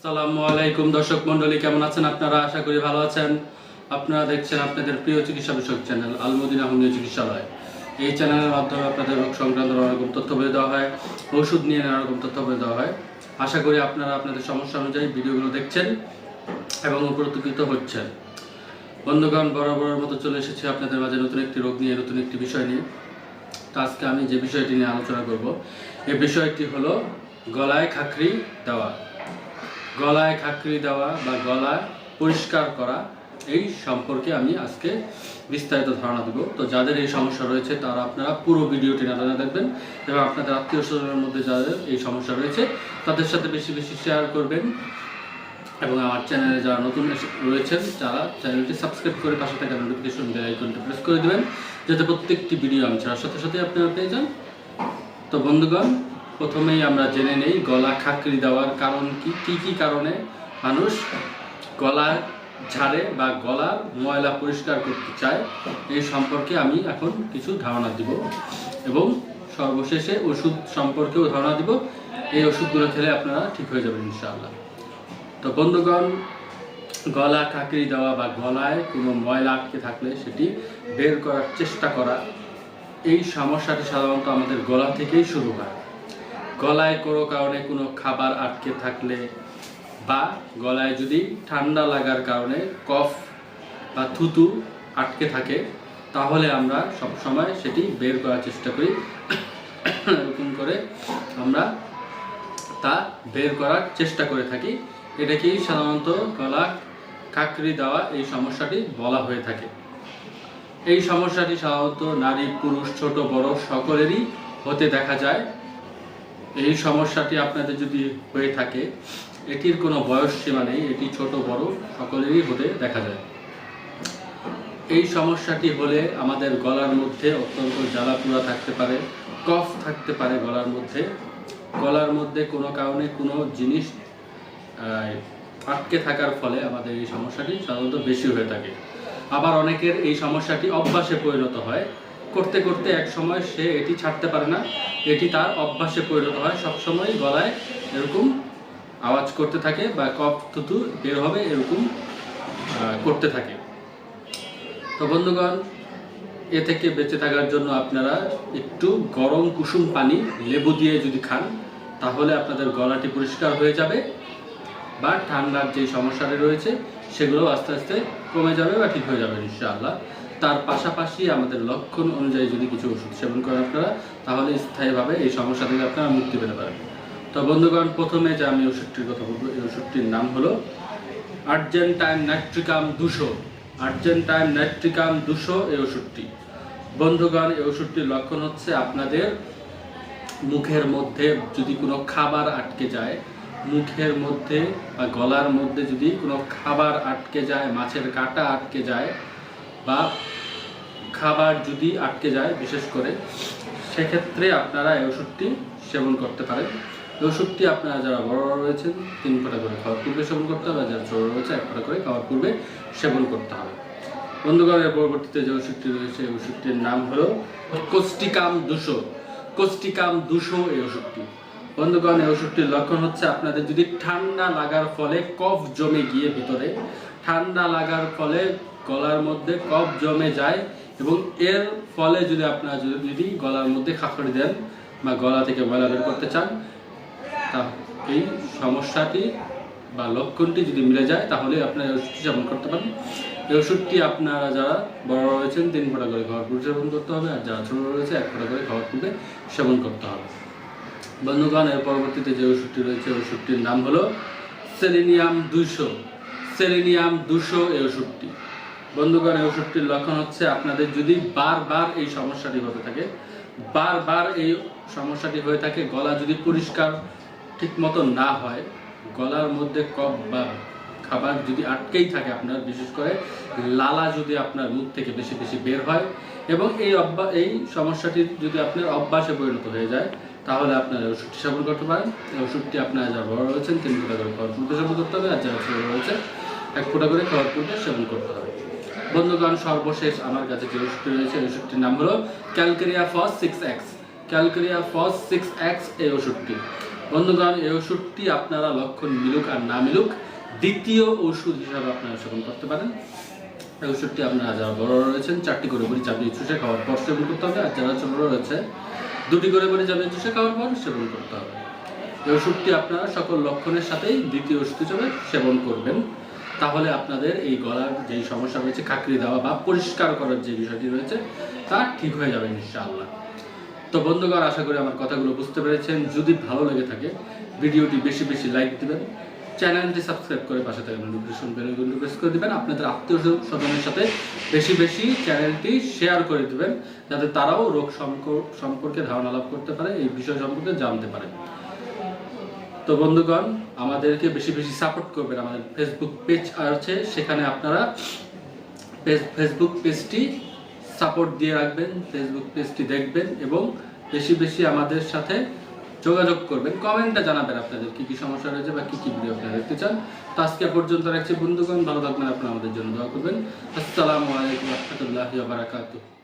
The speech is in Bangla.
আসসালামু আলাইকুম দর্শক মন্ডলী কেমন আছেন আপনারা? আশা করি ভালো আছেন। আপনারা দেখছেন আপনাদের প্রিয় চিকিৎসা বিষয়ক চ্যানেল, আলমদিনা হোমিও চিকিৎসালয়। এই চ্যানেলের মাধ্যমে আপনাদের রোগ সংক্রান্ত নানা রকম তথ্য বলে দেওয়া হয়, ওষুধ নিয়ে নানা রকম তথ্য বলে দেওয়া হয়। আশা করি আপনারা আপনাদের সমস্যা অনুযায়ী ভিডিওগুলো দেখছেন এবং উপকৃত হচ্ছেন। বন্ধুগণ, বরাবরের মতো চলে এসেছি আপনাদের মাঝে নতুন একটি রোগ নিয়ে, নতুন একটি বিষয় নিয়ে। তো আজকে আমি যে বিষয়টি নিয়ে আলোচনা করব এই বিষয়টি হলো গলায় খাকরি দেওয়া। গলায় খাকরি দেওয়া বা গলা পরিষ্কার করা, এই সম্পর্কে আমি আজকে বিস্তারিত ধারণা দেবো। তো যাদের এই সমস্যা রয়েছে, তারা আপনারা পুরো ভিডিওটি না জানা দেখবেন এবং আপনাদের আত্মীয় স্বজনের মধ্যে যাদের এই সমস্যা রয়েছে, তাদের সাথে বেশি বেশি শেয়ার করবেন। এবং আমার চ্যানেলে যারা নতুন রয়েছেন যারা চ্যানেলটি সাবস্ক্রাইব করে পাশে থাকা নোটিফিকেশন বেল আইকনটি প্রেস করে দেবেন, যাতে প্রত্যেকটি ভিডিও আমি ছাড়ার সাথে সাথে আপনারা পেয়ে যান। তো বন্ধুগণ প্রথমেই আমরা জেনে নেই, গলা খাকরি দেওয়ার কারণ কি? কি কি কারণে মানুষ গলা ঝাড়ে বা গলার ময়লা পরিষ্কার করতে চায়? এই সম্পর্কে আমি এখন কিছু ধারণা দিব এবং সর্বশেষে ওষুধ সম্পর্কেও ধারণা দিব। এই ওষুধগুলো খেলে আপনারা ঠিক হয়ে যাবেন ইনশাআল্লাহ। তো বন্ধুগণ, গলা কাকড়ি দেওয়া বা গলায় কোনো ময়লা আটকে থাকলে সেটি বের করার চেষ্টা করা, এই সমস্যাটি সাধারণত আমাদের গলা থেকেই শুরু হয়। গলায় কোনো কারণে কোনো খাবার আটকে থাকলে বা গলায় যদি ঠান্ডা লাগার কারণে কফ বা থুতু আটকে থাকে, তাহলে আমরা সব সময় সেটি বের করার চেষ্টা করি। এরকম করে আমরা তা বের করার চেষ্টা করে থাকি। এটাকেই সাধারণত গলা কাকড়ি দেওয়া এই সমস্যাটি বলা হয়ে থাকে। এই সমস্যাটি সাধারণত নারী, পুরুষ, ছোট, বড় সকলেরই হতে দেখা যায়। এই সমস্যাটি আপনাদের যদি হয়ে থাকে, এটির কোনো বয়স সীমা নেই, এটি ছোট, বড়, সকলেরই হতে দেখা যায়। এই সমস্যাটি হলে আমাদের গলার মধ্যে অত্যন্ত জ্বালা পোড়া থাকতে পারে, কফ থাকতে পারে গলার মধ্যে। গলার মধ্যে কোনো কারণে কোনো জিনিস আটকে থাকার ফলে আমাদের এই সমস্যাটি সাধারণত বেশি হয়ে থাকে। আবার অনেকের এই সমস্যাটি অভ্যাসে পরিণত হয়। করতে করতে এক সময় সে এটি ছাড়তে পারে না। এটি তার অভ্যাসে পরিণত হয়। সবসময় গলায় এরকম আওয়াজ করতে থাকে বা কফ থুতু বের হবে এরকম করতে থাকে। তো বন্ধুগণ, এ থেকে বেঁচে থাকার জন্য আপনারা একটু গরম কুসুম পানি, লেবু দিয়ে যদি খান, তাহলে আপনাদের গলাটি পরিষ্কার হয়ে যাবে বা ঠান্ডার যে সমস্যাটি রয়েছে, সেগুলো আস্তে আস্তে কমে যাবে বা ঠিক হয়ে যাবে, ইনশাআল্লাহ। তার পাশাপাশি আমাদের লক্ষণ অনুযায়ী যদি কিছু ওষুধ সেবন করেন আপনারা, তাহলে স্থায়ীভাবে এই সমস্যা থেকে আপনারা মুক্তি পেতে পারেন। তো বন্ধুগণ, প্রথমে যে আমি ওষুধটির কথা বলব, এই ওষুধটির নাম হলো আর্জেন্টাইন নাইট্রিকাম দুশো। আর্জেন্টাইন নাইট্রিকাম দুশো এই ওষুধটি। বন্ধুগণ, এই ওষুধটির লক্ষণ হচ্ছে আপনাদের মুখের মধ্যে যদি কোনো খাবার আটকে যায়, মুখের মধ্যে বা গলার মধ্যে যদি কোনো খাবার আটকে যায়, মাছের কাঁটা আটকে যায় বা খাবার যদি আটকে যায়, বিশেষ করে, সেক্ষেত্রে আপনারা এই ওষুধটি সেবন করতে পারেন। এই ওষুধটি আপনারা যারা বড় রয়েছেন, তিন ফোঁটা করে খাওয়ার পূর্বে সেবন করতে হবে যারা ছোট রয়েছে, এক ফোঁটা করে খাওয়ার পূর্বে সেবন করতে হবে। বন্ধুগণ, এর পরবর্তীতে যে ওষুধটি রয়েছে, এই ওষুধটির নাম হলো কোস্টিকাম দুশো। কোস্টিকাম দুশো এই ওষুধটি। বন্ধুগণ, এই ওষুধটির লক্ষণ হচ্ছে আপনাদের যদি ঠান্ডা লাগার ফলে কফ জমে গিয়ে ভিতরে। ঠান্ডা লাগার ফলে গলার মধ্যে কফ জমে যায় এবং এর ফলে যদি আপনারা যদি গলার মধ্যে খাকড়ি দেন বা গলা থেকে ময়লা বের করতে চান, তা এই সমস্যাটি বা লক্ষণটি যদি মিলে যায়, তাহলে আপনারা ওষুধটি সেবন করতে পারেন। এই ওষুধটি আপনারা যারা বড় রয়েছেন, তিন ফোঁটা করে খাওয়ার পূর্বে সেবন করতে হবে, আর যারা ছোটো রয়েছে, এক ফোঁটা করে খাওয়ার পূর্বে সেবন করতে হবে। বন্ধুগণ, এর পরবর্তীতে যে ওষুধটি রয়েছে, ওষুধটির নাম হলো সেলিনিয়াম দুশো সেলিনিয়াম দুশো এই ওষুধটি। বন্ধুগণ, এই ওষুধটির লক্ষণ হচ্ছে আপনাদের যদি বারবার এই সমস্যাটি হতে থাকে, বারবার এই সমস্যাটি হয়ে থাকে, গলা যদি পরিষ্কার ঠিক মতো না হয়, গলার মধ্যে কফ বা খাবার যদি আটকেই থাকে আপনার, বিশেষ করে লালা যদি আপনার মুখ থেকে বেশি বেশি বের হয় এবং এই অভ্যাস এই সমস্যাটি যদি আপনার অভ্যাসে পরিণত হয়ে যায়, তাহলে আপনার ওষুধটি সেবন করতে পারেন। এই ওষুধটি আপনার যারা বড় রয়েছেন তিন ফোঁটা করে খাওয়ার পূর্বে সেবন করতে হবে আর যারা ছোট রয়েছে এক ফোঁটা করে খাওয়ার পূর্বে সেবন করতে হবে। বন্ধুগণ, সর্বশেষ আমার কাছে যে ওষুধটি রয়েছে ওষুধটির নাম হলো calcarea phos six X. Calcarea phos six X এই ওষুধটি। বন্ধুগণ, এই ওষুধটি আপনারা লক্ষণ মিলুক আর না মিলুক, দ্বিতীয় ওষুধ হিসাবে আপনারা সেবন করতে পারেন। এই ওষুধটি আপনারা যারা বড় রয়েছেন, চারটি করে বড়ি চাপিয়ে চুষে খাওয়ার পর সেবন করতে হবে, আর যারা ছোট রয়েছে, দুটি করে বড়ি চাপিয়ে চুষে খাওয়ার পর সেবন করতে হবে। এই ওষুধটি আপনারা সকল লক্ষণের সাথেই দ্বিতীয় ওষুধ হিসেবে সেবন করবেন। তাহলে আপনাদের এই গলার যে সমস্যা রয়েছে, খাকরি দেওয়া বা পরিষ্কার করার যে বিষয়টি রয়েছে, তা ঠিক হয়ে যাবে ইনশাআল্লাহ। তো বন্ধুগণ, আশা করি আমার কথাগুলো বুঝতে পেরেছেন। যদি ভালো লেগে থাকে, ভিডিওটি বেশি বেশি লাইক দিবেন, চ্যানেলটি সাবস্ক্রাইব করে পাশে থাকা নোটিফিকেশন বেলগুলো প্রেস করে দিবেন, আপনাদের আত্মীয় স্বজনের সাথে বেশি বেশি চ্যানেলটি শেয়ার করে দিবেন, যাতে তারাও রোগ সম্পর্কে ধারণা লাভ করতে পারে, এই বিষয় সম্পর্কে জানতে পারে। তো বন্ধুগণ, আমাদেরকে বেশি বেশি সাপোর্ট করবেন আমাদের ফেসবুক পেজ আছে সেখানে আপনারা ফেসবুক পেজটি সাপোর্ট দিয়ে রাখবেন ফেসবুক পেজটি দেখবেন এবং বেশি বেশি আমাদের সাথে যোগাযোগ করবেন। কমেন্টে জানাবেন আপনাদের কি কি সমস্যা রয়েছে বা কি কি ভিডিও আপনারা দেখতে চান। তো আজকে পর্যন্ত রাখছি বন্ধুগণ, ভালো থাকবেন, আপনারা আমাদের জন্য দোয়া করবেন। আসসালামু আলাইকুম, রহমতুল্লাহি ওয়া বারাকাতুহু।